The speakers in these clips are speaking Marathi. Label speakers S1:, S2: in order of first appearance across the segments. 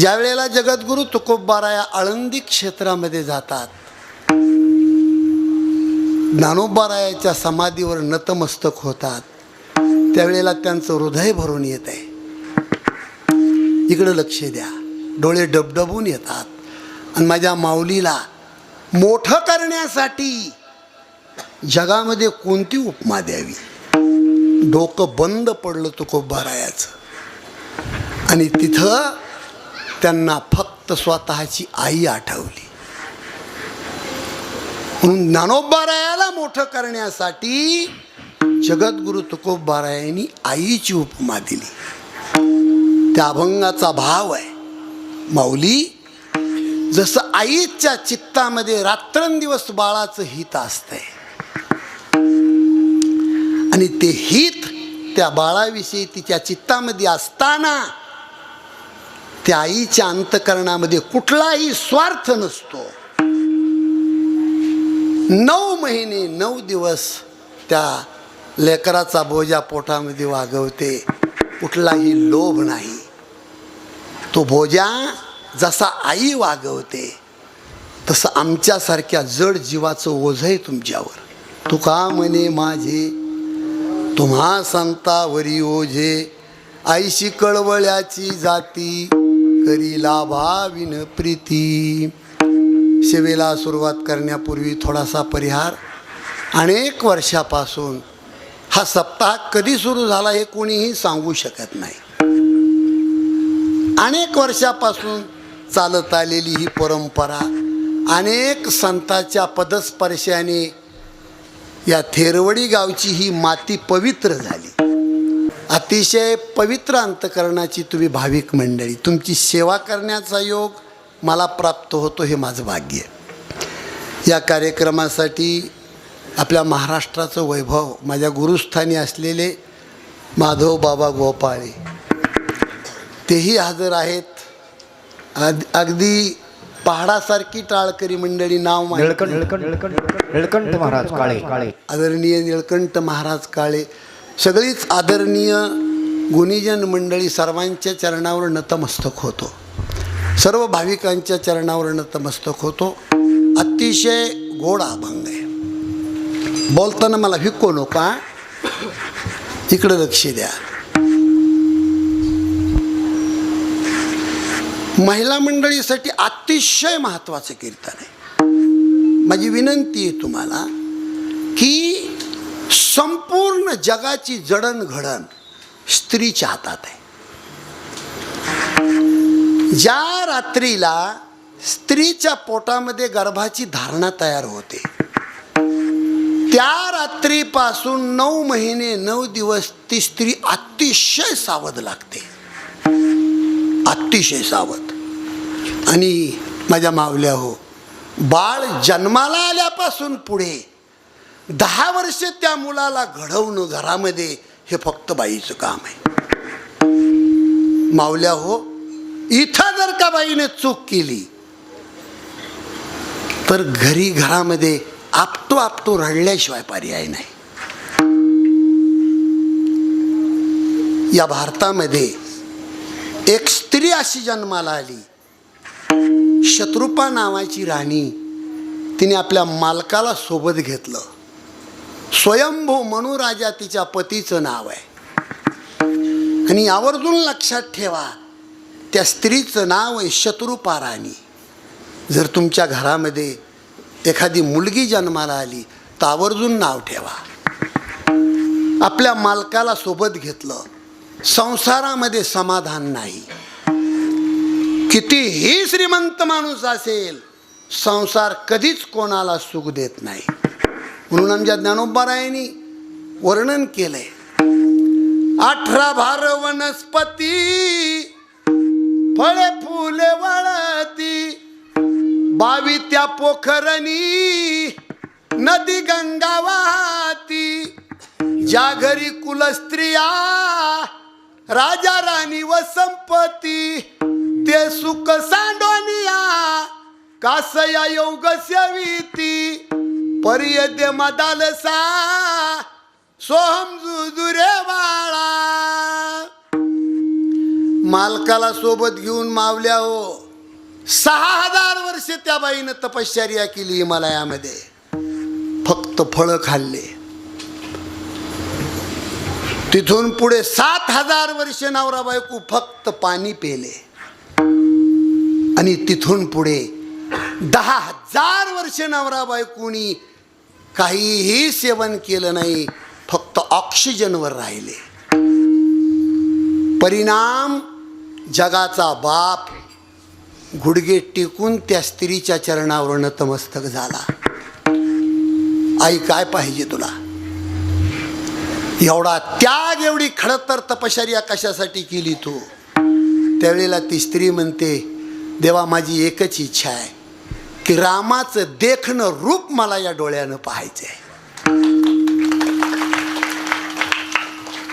S1: ज्या वेळेला जगद्गुरु तुकोबारा या आळंदी क्षेत्रामध्ये जातात ज्ञानोबारायाच्या समाधीवर नतमस्तक होतात त्यावेळेला त्यांचं हृदय भरून येत. आहे इकडं लक्ष द्या. डोळे डबडबून येतात. आणि माझ्या माऊलीला मोठं करण्यासाठी जगामध्ये कोणती उपमा द्यावी? डोकं बंद पडलं तुकोबारायाचं. आणि तिथं त्यांना फक्त स्वतःची आई आठवली. म्हणून ज्ञानोबारायाला मोठं करण्यासाठी जगद्गुरु तुकोबारायांनी आईची उपमा दिली. त्या अभंगाचा भाव आहे. माऊली जसं आईच्या चित्तामध्ये रात्रंदिवस बाळाचं हित असतंय आणि ते हित त्या बाळाविषयी तिच्या चित्तामध्ये असताना त्या आईच्या अंतकरणामध्ये कुठलाही स्वार्थ नसतो. नऊ महिने नऊ दिवस त्या लेकराचा बोजा पोटामध्ये वागवते. कुठलाही लोभ नाही. तो बोजा जसा आई वागवते तसं आमच्यासारख्या जड जीवाचं ओझ आहे तुमच्यावर. तू का म्हणे माझे तुम्हा संतावरी ओझे आईशी कळवळ्याची जाती. करी लाभाविन प्रीती. सेवेला सुरुवात करण्यापूर्वी थोडासा परिहार. अनेक वर्षापासून हा सप्ताह कधी सुरू झाला हे कोणीही सांगू शकत नाही. अनेक वर्षापासून चालत आलेली ही परंपरा अनेक संतांच्या पदस्पर्शाने या थेरवडी गावची ही माती पवित्र झाली. अतिशय पवित्र अंतकरणाची तुम्ही भाविक मंडळी तुमची सेवा करण्याचा योग मला प्राप्त होतो हे माझं भाग्य आहे. या कार्यक्रमासाठी आपल्या महाराष्ट्राचं वैभव माझ्या गुरुस्थानी असलेले माधव बाबा गोपाळे तेही हजर आहेत. अग अगदी पहाडासारखी टाळकरी मंडळी नाव
S2: महाराज काळे काळे.
S1: आदरणीय निळकंठ महाराज काळे सगळीच आदरणीय गुणीजन मंडळी सर्वांच्या चरणावर नतमस्तक होतो. सर्व भाविकांच्या चरणावर नतमस्तक होतो. अतिशय गोड अभंग आहे. बोलताना मला विको नका. इकडं लक्ष द्या. महिला मंडळीसाठी अतिशय महत्त्वाचं कीर्तन आहे. माझी विनंती आहे तुम्हाला की जगाची जडणघडण स्त्रीच्या हातात आहे. ज्या रात्रीला स्त्रीच्या पोटामध्ये गर्भाची धारणा तयार होते त्या रात्रीपासून नऊ महिने नऊ दिवस ती स्त्री अतिशय सावध लागते. अतिशय सावध. आणि माझ्या मावल्या हो बाळ जन्माला आल्यापासून पुढे दहा वर्ष त्या मुलाला घडवणं घरामध्ये हे फक्त बाईचं काम आहे. मावल्या हो इथं जर का बाईने चूक केली तर घरी घरामध्ये आपतो आपतो रडल्याशिवाय पर्याय नाही. या भारतामध्ये एक स्त्री अशी जन्माला आली. शत्रुपा नावाची राणी तिने आपल्या मालकाला सोबत घेतलं. स्वयंभू मनुराजा तिच्या पतीचं नाव आहे. आणि आवर्जून लक्षात ठेवा त्या स्त्रीचं नाव आहे शत्रुपाराणी. जर तुमच्या घरामध्ये एखादी मुलगी जन्माला आली तर आवर्जून नाव ठेवा. आपल्या मालकाला सोबत घेतलं संसारामध्ये समाधान नाही. कितीही श्रीमंत माणूस असेल संसार कधीच कोणाला सुख देत नाही. म्हणून आमच्या ज्ञानोबारायांनी वर्णन केलंय. अठरा भार वनस्पती फळे फुले वळती बावी त्या पोखरणी नदी गंगा वाहती. ज्या घरी कुलस्त्रिया राजा राणी व संपत्ती ते सुख सांडोनिया कासया योग सेविती. पर्यदे मदालसा सोहम जुजुरे बाळा. मालकाला सोबत घेऊन मावल्या हो. सहा हजार वर्ष त्या बाईनं तपश्चर्या केली हिमालयामध्ये. फक्त फळं खाल्ले. तिथून पुढे सात हजार वर्ष नवरा बायको फक्त पाणी पेले. आणि तिथून पुढे दहा हजार वर्ष नवरा बायकोनी काहीही सेवन केलं नाही फक्त ऑक्सिजनवर राहिले. परिणाम जगाचा बाप गुडघे टेकून त्या स्त्रीच्या चरणावर नतमस्तक झाला. आई काय पाहिजे तुला? एवढा त्याग एवढी खडतर तपश्चर्या कशासाठी केली तू? त्यावेळेला ती स्त्री म्हणते देवा माझी एकच इच्छा आहे. की रामाचं देखणं रूप मला या डोळ्यानं पाहायचंय.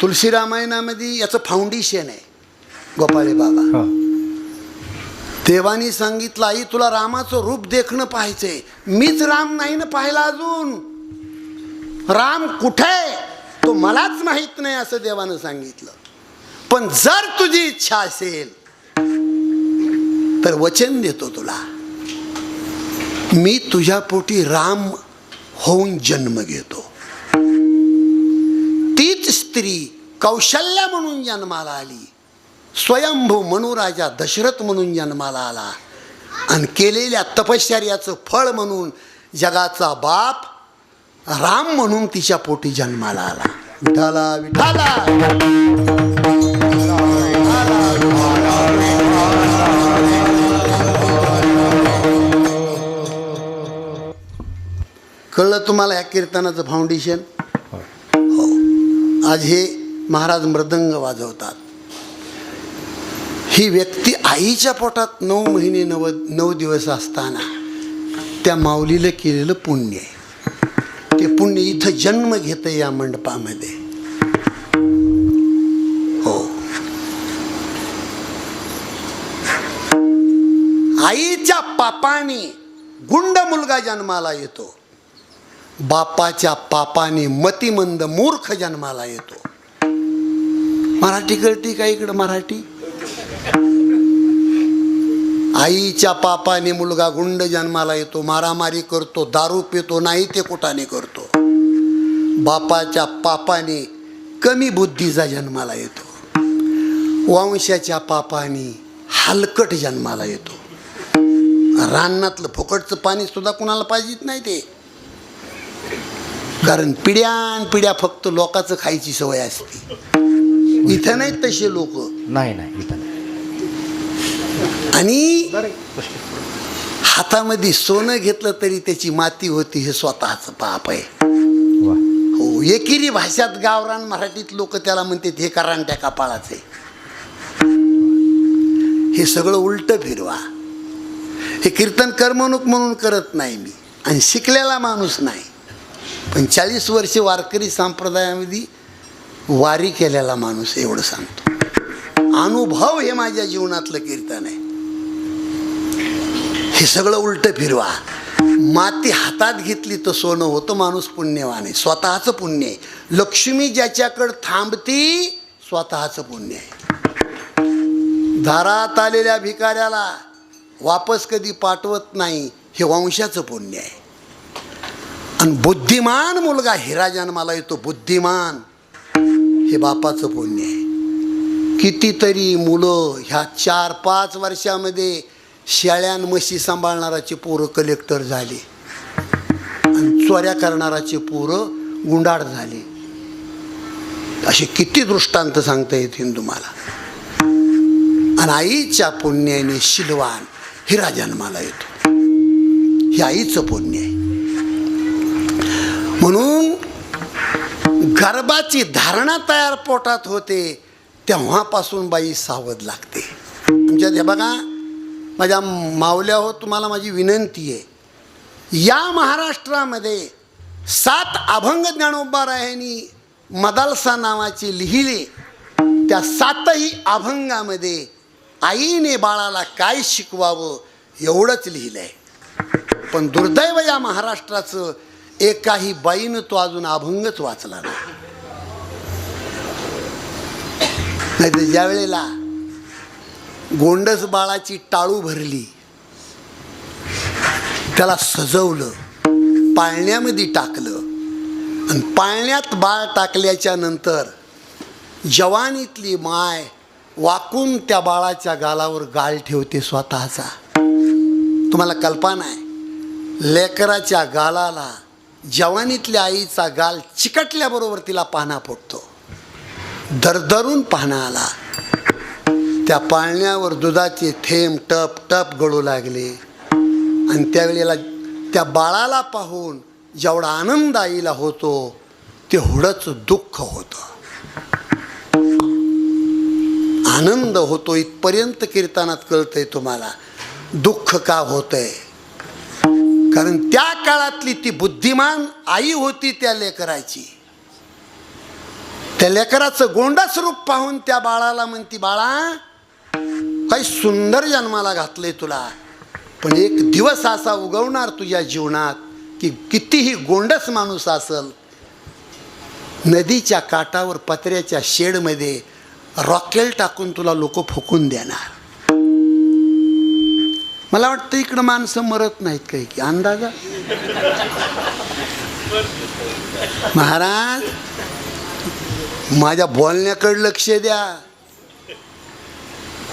S1: तुलसी रामायणामध्ये याचं फाउंडेशन आहे. गोपाळे बाबा. देवानी सांगितलं आई तुला रामाचं रूप देखणं पाहायचंय. मीच राम नाही ना पाहिला अजून. राम कुठे? तो मलाच माहीत नाही असं देवानं सांगितलं. पण जर तुझी इच्छा असेल तर वचन देतो तुला. मी तुझ्या पोटी राम होऊन जन्म घेतो. तीच स्त्री कौशल्य म्हणून जन्माला आली. स्वयंभू मनुराजा दशरथ म्हणून जन्माला आला. आणि केलेल्या तपश्चर्याचं फळ म्हणून जगाचा बाप राम म्हणून तिच्या पोटी जन्माला आला. विठाला विठाला कळलं तुम्हाला या कीर्तनाचं फाउंडेशन हो. आज हे महाराज मृदंग वाजवतात. ही व्यक्ती आईच्या पोटात नऊ महिने नव नऊ दिवस असताना त्या माऊलीला केलेलं पुण्य आहे. ते पुण्य इथं जन्म घेतं या मंडपामध्ये. हो. आईच्या पापाने गुंड मुलगा जन्माला येतो. बापाच्या पापाने मतिमंद मूर्ख जन्माला येतो. मराठी कळती का इकडं मराठी? आईच्या पापाने मुलगा गुंड जन्माला येतो मारामारी करतो दारू पितो नाही ते कुठाने करतो. बापाच्या पापाने कमी बुद्धीचा जन्माला येतो. वंशाच्या पापाने हलकट जन्माला येतो. रानातलं फुकटचं पाणी सुद्धा कुणाला पाहिजेत नाही ते. कारण पिढ्यान पिढ्या फक्त लोकांचं खायची सवय असते. इथं नाहीत तसे लोक.
S2: नाही नाही इथं नाही.
S1: आणि हातामध्ये सोनं घेतलं तरी त्याची माती होती हे स्वतःच पाप आहे. हो एकेरी भाषात गावरान मराठीत लोक त्याला म्हणतात हे करांट्या कपाळाचे हे सगळं उलट फिरवा. हे कीर्तन करमणूक म्हणून करत नाही मी. आणि शिकलेला माणूस नाही. पण चाळीस वर्ष वारकरी संप्रदायामध्ये वारी केलेला माणूस एवढं सांगतो. अनुभव हे माझ्या जीवनातलं कीर्तन आहे. हे सगळं उलट फिरवा. माती हातात घेतली तर सोनं होतं माणूस पुण्यवान आहे. स्वतःचं पुण्य आहे. लक्ष्मी ज्याच्याकडं थांबती स्वतःचं पुण्य आहे. दारात आलेल्या भिकाऱ्याला वापस कधी पाठवत नाही हे वंशाचं पुण्य आहे. आणि बुद्धिमान मुलगा हिरा जन्माला येतो बुद्धिमान. हे बापाचं पुण्य आहे. कितीतरी मुलं ह्या चार पाच वर्षामध्ये शेळ्यान म्हशी सांभाळणाराचे पोरं कलेक्टर झाले. आणि चोऱ्या करणाराचे पोरं गुंडाळ झाले. असे किती दृष्टांत सांगता येतील तुम्हाला. आणि आईच्या पुण्याने शिलवान हिरा जन्माला येतो. हे आईचं पुण्य आहे. म्हणून गर्भाची धारणा तयार पोटात होते तेव्हापासून बाई सावध लागते. तुमच्यात हे बघा माझ्या मावल्या हो तुम्हाला माझी विनंती आहे. या महाराष्ट्रामध्ये सात अभंग ज्ञानोबारायांनी मदालसा नावाचे लिहिले. त्या सातही अभंगामध्ये आईने बाळाला काय शिकवावं एवढंच लिहिलं आहे पण दुर्दैव या महाराष्ट्राचं एकाही बाईनं तो अजून अभंगच वाचला नाही. तर ज्या वेळेला गोंडस बाळाची टाळू भरली त्याला सजवलं पाळण्यामध्ये टाकलं आणि पाळण्यात बाळ टाकल्याच्या नंतर जवानीतली माय वाकून त्या बाळाच्या गालावर गाल ठेवते स्वतःचा. तुम्हाला कल्पना आहे लेकराच्या गालाला जवानीतल्या आईचा गाल चिकटल्याबरोबर तिला पाना फुटतो दरदरून पाहणं आला. त्या पाळण्यावर दुधाचे थेंब टप टप गळू लागले. आणि त्यावेळेला त्या बाळाला पाहून जेवढा आनंद आईला होतो तेवढंच दुःख होतं. आनंद होतो इथपर्यंत कीर्तनात कळतंय तुम्हाला. दुःख का होतंय? कारण त्या काळातली ती बुद्धिमान आई होती त्या लेकराची. त्या लेकराचं गोंडाच रूप पाहून त्या बाळाला म्हणती बाळा काही सुंदर जन्माला घातलंय तुला. पण एक दिवस असा उगवणार तुझ्या जीवनात की कितीही गोंडस माणूस असल नदीच्या काठावर पत्र्याच्या शेडमध्ये रॉकेल टाकून तुला लोक फुकून देणार. मला वाटतं इकडं माणसं मरत नाहीत काही. की अंदाजा? महाराज माझ्या बोलण्याकडे लक्ष द्या.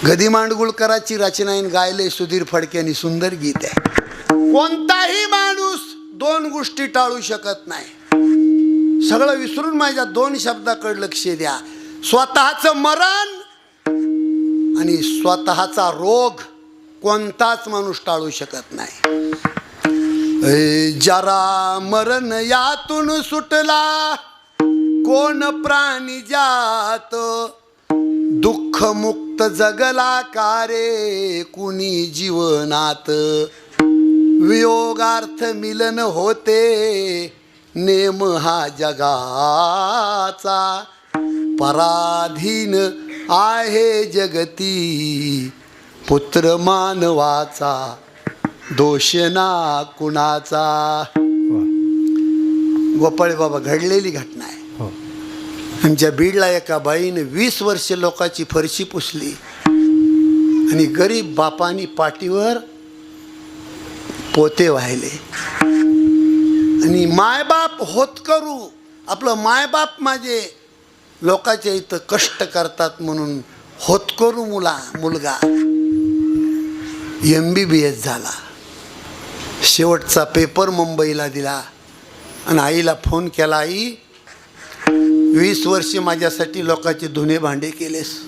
S1: गदी मांडगुळकराची रचना आहे गायले सुधीर फडक्यानी सुंदर गीत आहे. कोणताही माणूस दोन गोष्टी टाळू शकत नाही. सगळं विसरून माझ्या दोन शब्दाकडे लक्ष द्या. स्वतःचं मरण आणि स्वतःचा रोग कोणताच माणूस टाळू शकत नाही. जरा मरण यातून सुटला कोण प्राणी जात दुःख मुक्त जगला कारे कुणी जीवनात? वियोगार्थ मिलन होते नेम हा जगाचा. पराधीन आहे जगती पुत्र मानवाचा दोष ना कुणाचा. गोपाळ बाबा घडलेली घटना आहे.
S2: हो.
S1: आमच्या बीडला एका बाईने वीस वर्ष लोकांची फरशी पुसली. आणि गरीब बापानी पाठीवर पोते वाहिले. आणि मायबाप होत करू आपलं मायबाप माझे लोकांच्या इथं कष्ट करतात म्हणून होतकरू मुला मुलगा. एम बी बी एस झाला. शेवटचा पेपर मुंबईला दिला. आणि आईला फोन केला आई वीस वर्षे माझ्यासाठी लोकांचे धुणे भांडे केलेस.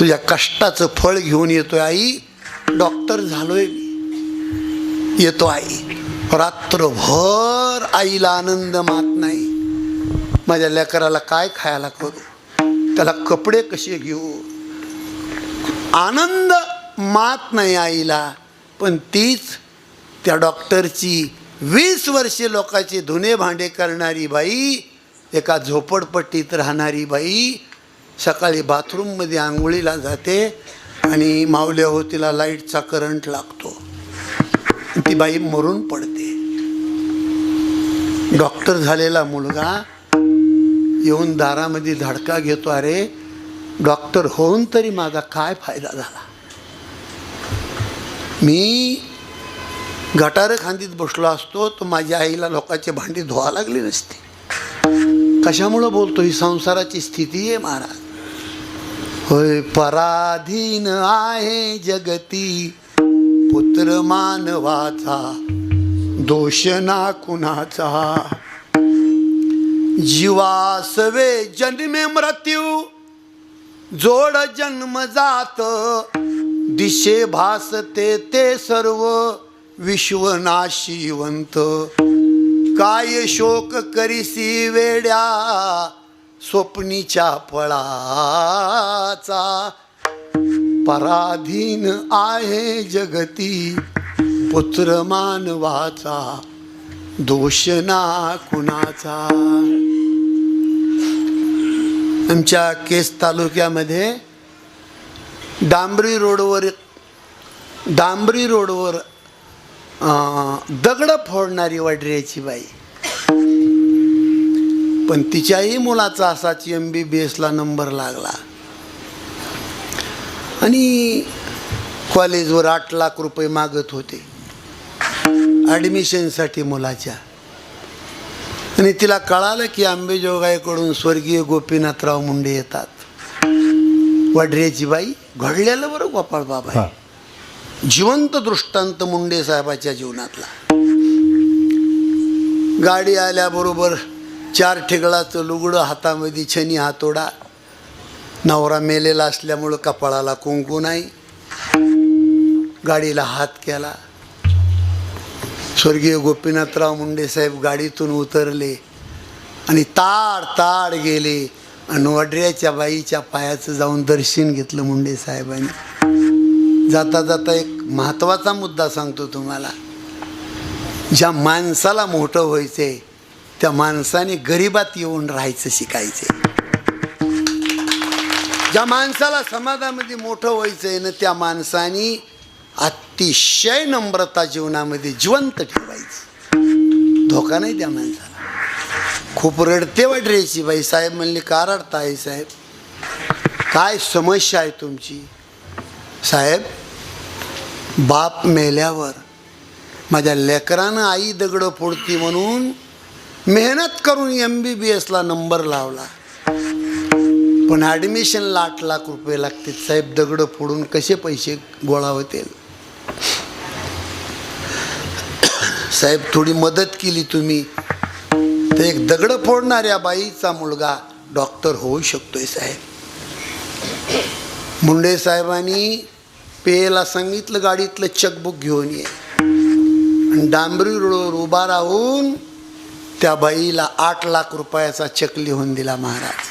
S1: तुझ्या कष्टाचं फळ घेऊन येतोय आई. डॉक्टर झालोय मी. येतो आई. रात्रभर आईला आनंद मात नाही. माझ्या लेकराला काय खायला करू? त्याला कपडे कसे घेऊ? आनंद मात नाही आईला पण तीच त्या डॉक्टरची वीस वर्षे लोकांचे धुणे भांडे करणारी बाई एका झोपडपट्टीत राहणारी बाई सकाळी बाथरूममध्ये आंघोळीला जाते आणि मावल्या होतीला लाईटचा करंट लागतो. ती बाई मरून पडते. डॉक्टर झालेला मुलगा येऊन दारामध्ये धडका घेतो अरे डॉक्टर होऊन तरी माझा काय फायदा झाला? मी गटार खांदीत बसलो असतो तर माझ्या आईला लोकांची भांडी धुवा लागली नसती. कशामुळं बोलतो? ही संसाराची स्थिती आहे महाराज. होय पराधीन आहे जगती पुत्र मानवाचा दोष ना कुणाचा. जीवासवे जन्मे मृत्यू जोड जन्म जात दिशे भासते ते सर्व विश्वनाशिवंत. काय शोक करीसी वेड्या स्वप्नीच्या फळाचा. पराधीन आहे जगती पुत्र मानवाचा दोष ना कुणाचा. आमच्या केस तालुक्यामध्ये डांबरी रोडवर डांबरी रोडवर दगड दगडं फोडणारी वडऱ्याची बाई. पण तिच्याही मुलाचा असाच एम बी बी एसला नंबर लागला. आणि कॉलेजवर आठ लाख रुपये मागत होते. ॲडमिशनसाठी मुलाच्या. आणि तिला कळालं की आंबेजोगाईकडून स्वर्गीय गोपीनाथराव मुंडे येतात. वडऱ्याची बाई घडलेलं बरं गोपाळ बाबा. जिवंत दृष्टांत मुंडे साहेबाच्या जीवनातला. गाडी आल्याबरोबर चार ठिगळाचं लुगडं हातामध्ये छनी हातोडा. नवरा मेलेला असल्यामुळं कपाळाला कुंकू नाही. गाडीला हात केला. स्वर्गीय गोपीनाथराव मुंडे साहेब गाडीतून उतरले आणि ताड ताड गेले. आणि वड्र्याच्या बाईच्या पायाचं जाऊन दर्शन घेतलं मुंडे साहेबांनी. जाता जाता एक महत्त्वाचा मुद्दा सांगतो तुम्हाला. ज्या माणसाला मोठं व्हायचंय त्या माणसाने गरिबात येऊन राहायचं शिकायचे ज्या माणसाला समाजामध्ये मोठं व्हायचंय ना त्या माणसाने अतिशय नम्रता जीवनामध्ये जिवंत ठेवायची. धोका नाही त्या माणसाला. खूप रडते वाटरेची बाई साहेब म्हणले का रडता साहेब? काय समस्या आहे तुमची? साहेब बाप मेल्यावर माझ्या लेकरानं आई दगडं फोडती म्हणून मेहनत करून एम बी बी एसला नंबर लावला. पण ॲडमिशनला आठ लाख रुपये लागतील. साहेब दगडं फोडून कसे पैसे गोळा होतील? साहेब थोडी मदत केली तुम्ही. तर एक दगडं फोडणाऱ्या बाईचा मुलगा डॉक्टर होऊ शकतोय साहेब. मुंडे साहेबांनी पेला सांगितलं गाडीतलं चेकबुक घेऊन ये. आणि डांबरी रोडवर उभा राहून त्या बाईला आठ लाख रुपयाचा चक लिहून दिला महाराज.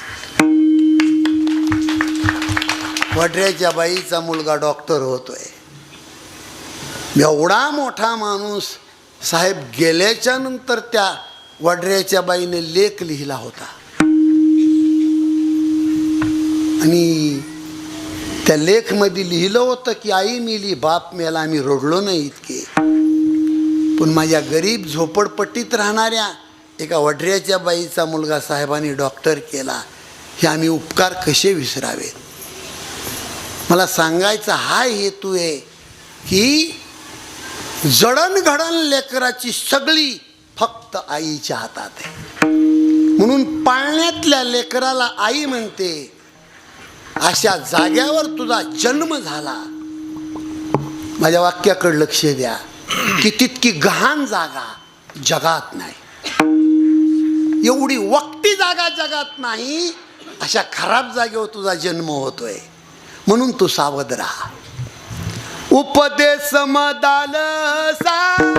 S1: वड्र्याच्या बाईचा मुलगा डॉक्टर होतोय. एवढा मोठा माणूस साहेब गेल्याच्यानंतर त्या वडऱ्याच्या बाईने लेख लिहिला होता. आणि त्या लेखमध्ये लिहिलं होतं की आई मिली बाप मेला आम्ही रडलो नाही इतके. पण माझ्या गरीब झोपडपट्टीत राहणाऱ्या एका वडऱ्याच्या बाईचा मुलगा साहेबांनी डॉक्टर केला. हे आम्ही उपकार कसे विसरावेत? मला सांगायचा हा हेतू आहे की जडणघडण लेकराची सगळी फक्त आईच्या हातात आहे. म्हणून पाळण्यातल्या लेकराला आई म्हणते अशा जाग्यावर तुझा जन्म झाला. माझ्या वाक्याकडे लक्ष द्या की तितकी गहाण जागा जगात नाही. एवढी वक्ती जागा जगात नाही अशा खराब जागेवर तुझा जन्म होतोय. म्हणून तू सावध राहा. उपदेश मदाल सा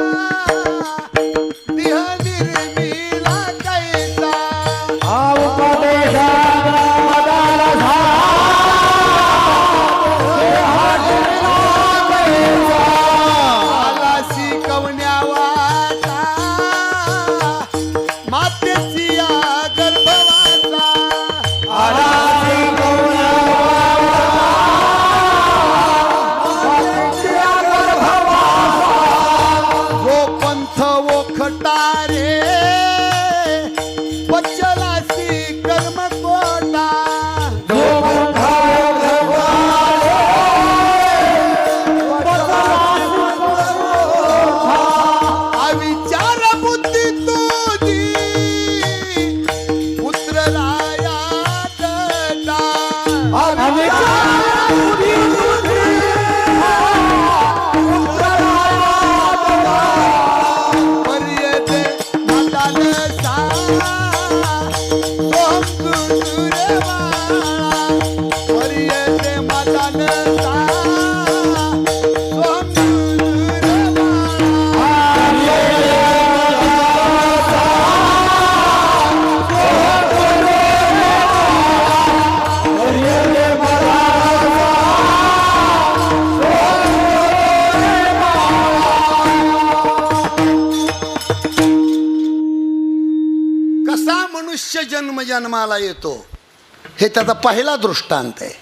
S1: हे त्याचा पहिला दृष्टांत आहे.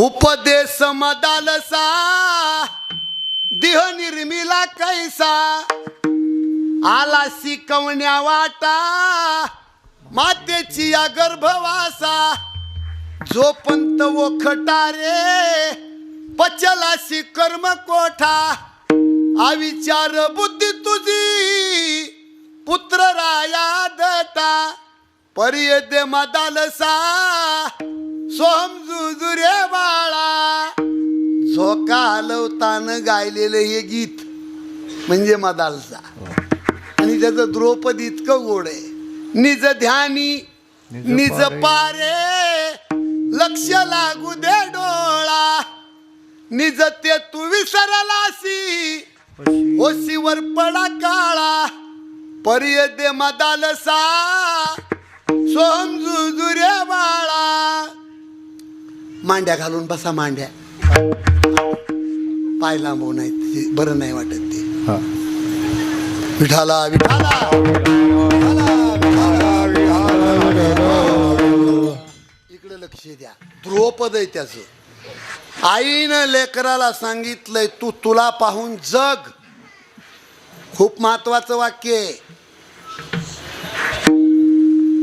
S1: उपदेश मदालसा देह निर्मिला कैसा आला शिकवण्या वाटा मातेची या गर्भवासा जो पंत वो खटारे पचलाशी कर्म कोठा अविचार बुद्धी तुझी पुत्र राया दता. पर्य दे मदालसा. सोम जुजुरे बाळा. झोका हलवताना गायलेलं हे गीत म्हणजे मदालसा. आणि त्याचं द्रौपदी इतकं गोड आहे. निज ध्यानी
S2: निज पारे.
S1: पारे. लक्ष लागू दे डोळा. निज ते तू विसरलासी. ओशीवर पडा काळा. पर्य दे मदालसा. सोम जुजुरे बाळा मांड्या घालून बसा मांड्या. पाय लांबव नाही ते बरं नाही वाटत ते. विठाला विठाला. विठाला, विठाला. इकडे लक्ष द्या. ध्रुवपद आहे त्याच. आईनं लेकराला सांगितलंय तू तुला पाहून जग. खूप महत्वाचं वाक्य आहे.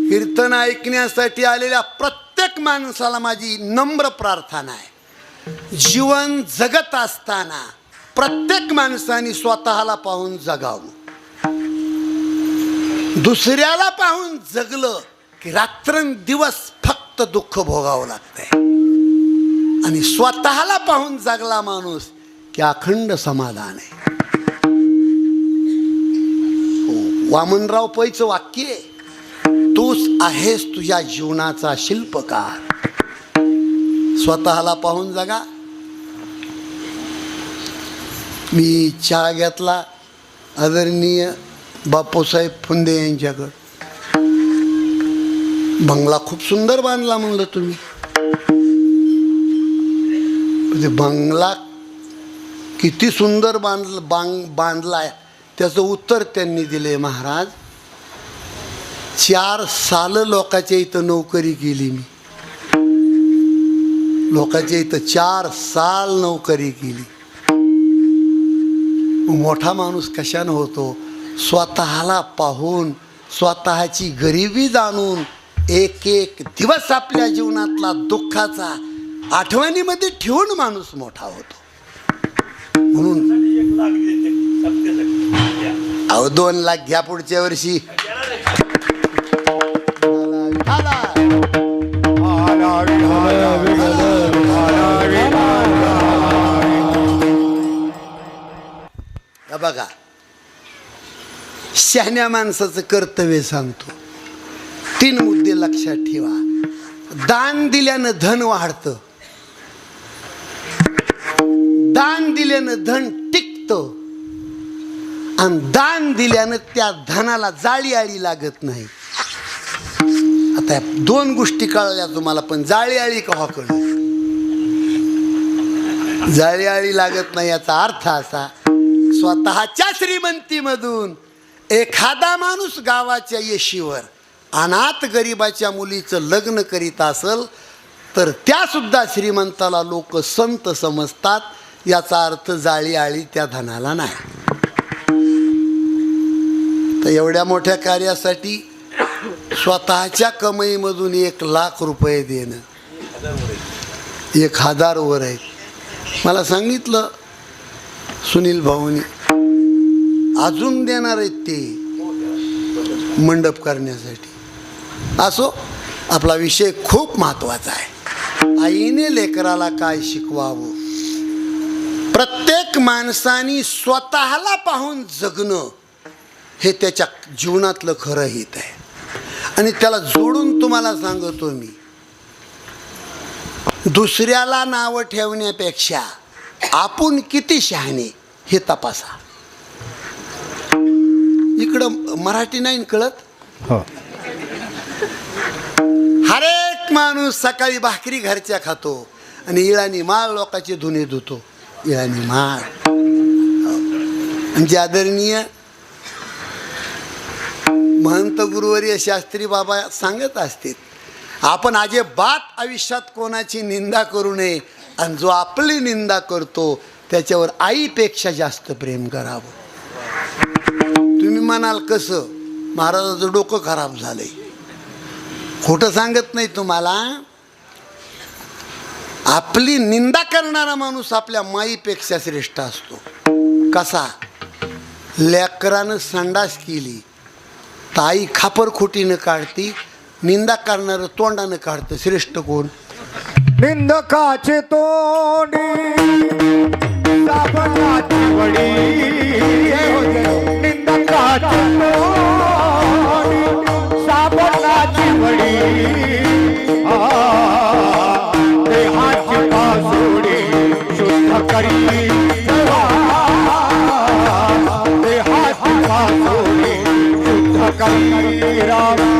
S1: कीर्तन ऐकण्यासाठी आलेल्या प्रत्येक माणसाला माझी नम्र प्रार्थना आहे. जीवन जगत असताना प्रत्येक माणसाने स्वतःला पाहून जगावं. दुसऱ्याला पाहून जगलं की रात्रंदिवस फक्त दुःख भोगावं लागतंय. आणि स्वतःला पाहून जगला माणूस की अखंड समाधान आहे. हो, वामनराव पैचं वाक्य आहे. तूच आहेस तुझ्या जीवनाचा शिल्पकार. स्वतःला पाहून जगा. मी चहा घेतला आदरणीय बापूसाहेब फुंदे यांच्याकडं. बंगला खूप सुंदर बांधला म्हणलं तुम्ही. म्हणजे बंगला किती सुंदर बांधला बांग बांधलाय. त्याचं उत्तर त्यांनी दिले महाराज. चार साल लोकांच्या इथं नोकरी केली मी. लोकांच्या इथं चार साल नोकरी केली. मोठा माणूस कशानं होतो? स्वतःला पाहून स्वतःची गरिबी जाणून एक एक दिवस आपल्या जीवनातला दुःखाचा आठवणीमध्ये ठेवून माणूस मोठा होतो. म्हणून अहो दोन लाख घ्या पुढच्या वर्षी. शहाण्या माणसाचं कर्तव्य सांगतो. तीन मुद्दे लक्षात ठेवा. दान दिल्यानं धन वाढतं. दान दिल्यानं धन टिकतं. आणि दान दिल्यानं त्या धनाला जाळी आळी लागत नाही. आता दोन गोष्टी कळल्या तुम्हाला पण जाळी आळी कव्हा हो कळ जाळी आळी लागत नाही याचा अर्थ असा. स्वतःच्या श्रीमंतीमधून एखादा माणूस गावाच्या येशीवर अनाथ गरिबाच्या मुलीचं लग्न करीत असल तर त्यासुद्धा श्रीमंताला लोक संत समजतात. याचा अर्थ जाळी आळी त्या धनाला नाही. तर एवढ्या मोठ्या कार्यासाठी स्वतःच्या कमाईमधून एक लाख रुपये देणं. एक हजार वर आहेत. मला सांगितलं सुनील भाऊनी अजून देणार आहेत ते मंडप करण्यासाठी. असो आपला विषय खूप महत्त्वाचा आहे. आईने लेकराला काय शिकवावं? प्रत्येक माणसानी स्वतःला पाहून जगणं हे त्याच्या जीवनातलं खरं हित आहे. आणि त्याला जोडून तुम्हाला सांगतो मी दुसऱ्याला नावं ठेवण्यापेक्षा आपण किती शहाणे हे तपासा. इकडं मराठी नाही कळत?
S2: हो.
S1: हर एक माणूस सकाळी भाकरी घरच्या खातो आणि इळानी माळ लोकांचे धुणे धुतो. इळानी माळ म्हणजे आदरणीय महंत गुरुवर्य शास्त्री बाबा सांगत असतील आपण अजिबात आयुष्यात कोणाची निंदा करू नये आणि जो आपली निंदा करतो त्याच्यावर आईपेक्षा जास्त प्रेम करावं. म्हणाल कसं? महाराजाचं डोकं खराब झालंय. खोटं सांगत नाही तुम्हाला. आपली निंदा करणारा माणूस आपल्या माईपेक्षा श्रेष्ठ असतो. कसा? लेकरानं संडास केली. ताई खापर खोटीनं काढती. निंदा करणारं तोंडानं काढतं. श्रेष्ठ कोण?
S3: निंदकाचे तोंडी साबणाची वडी. देहाची पासोडी शुद्ध करी. देहाची पासोडी शुद्ध करी. राम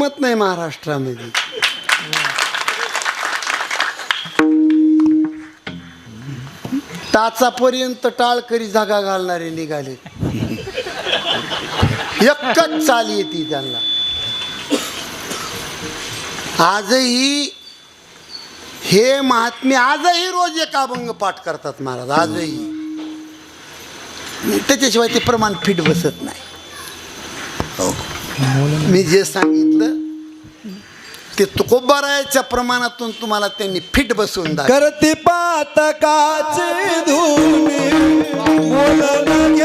S1: किंमत नाही महाराष्ट्रामध्ये. टाचापर्यंत टाळकरी जागा घालणारे निघाले. एकच चाल येते त्यांना. आजही हे महात्मे आजही रोज एक अभंग पाठ करतात महाराज आजही. त्याच्याशिवाय ते प्रमाण फिट बसत नाही. मी जे सांगितलं ते तुकोबारायाच्या प्रमाणातून तुम्हाला त्यांनी फिट बसवून दाखव
S3: करती पातकाची धुनी बोलन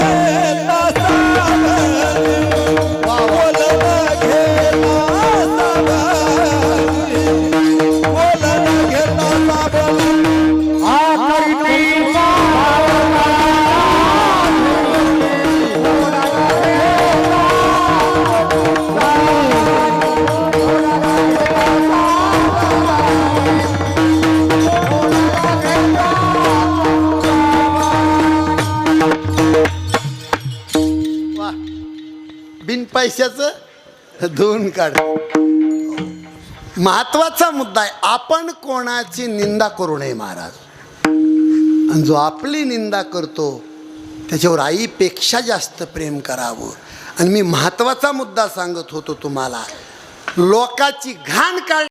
S1: धुवून काढ. महत्त्वाचा मुद्दा आहे आपण कोणाची निंदा करू नये महाराज. आणि जो आपली निंदा करतो त्याच्यावर आईपेक्षा जास्त प्रेम करावं. आणि मी महत्त्वाचा मुद्दा सांगत होतो तुम्हाला लोकाची घाण काढ.